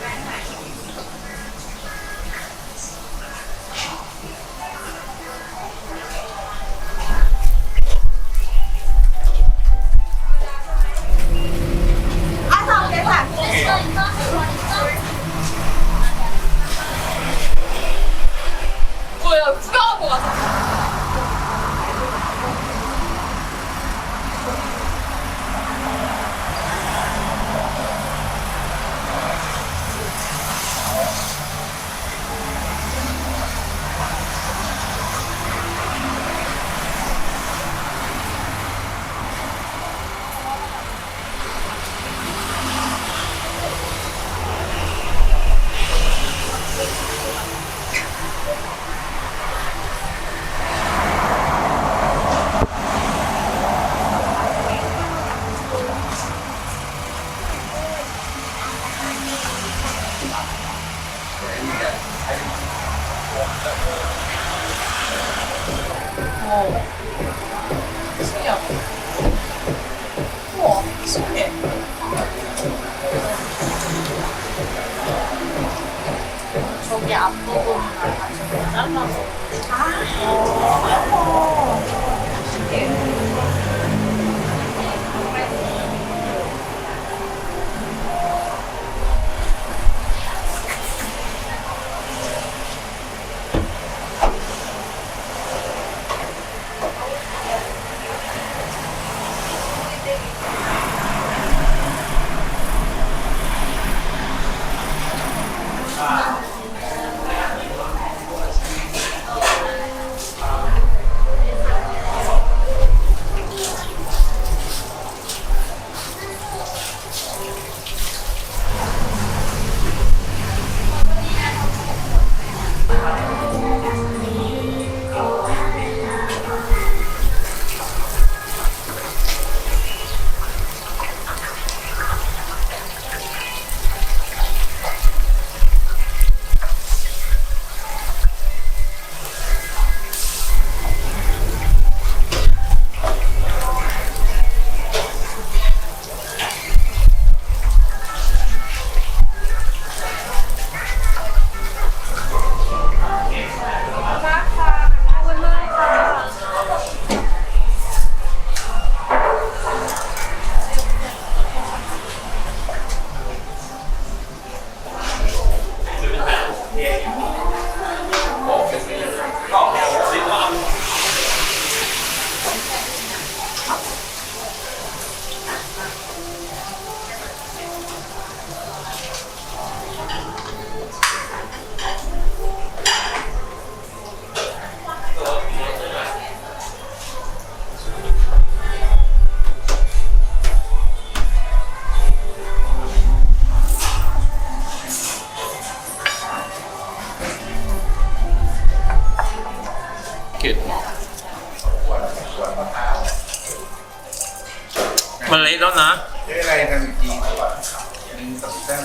แบรนด์ใหม่ 어. 신기하다. 우와, 신기해. 어, 저기 앞부분 잘라서. 아, 예뻐. กิจมันเละแล้วนะ เรื่อะไรกันจริงสองเส้น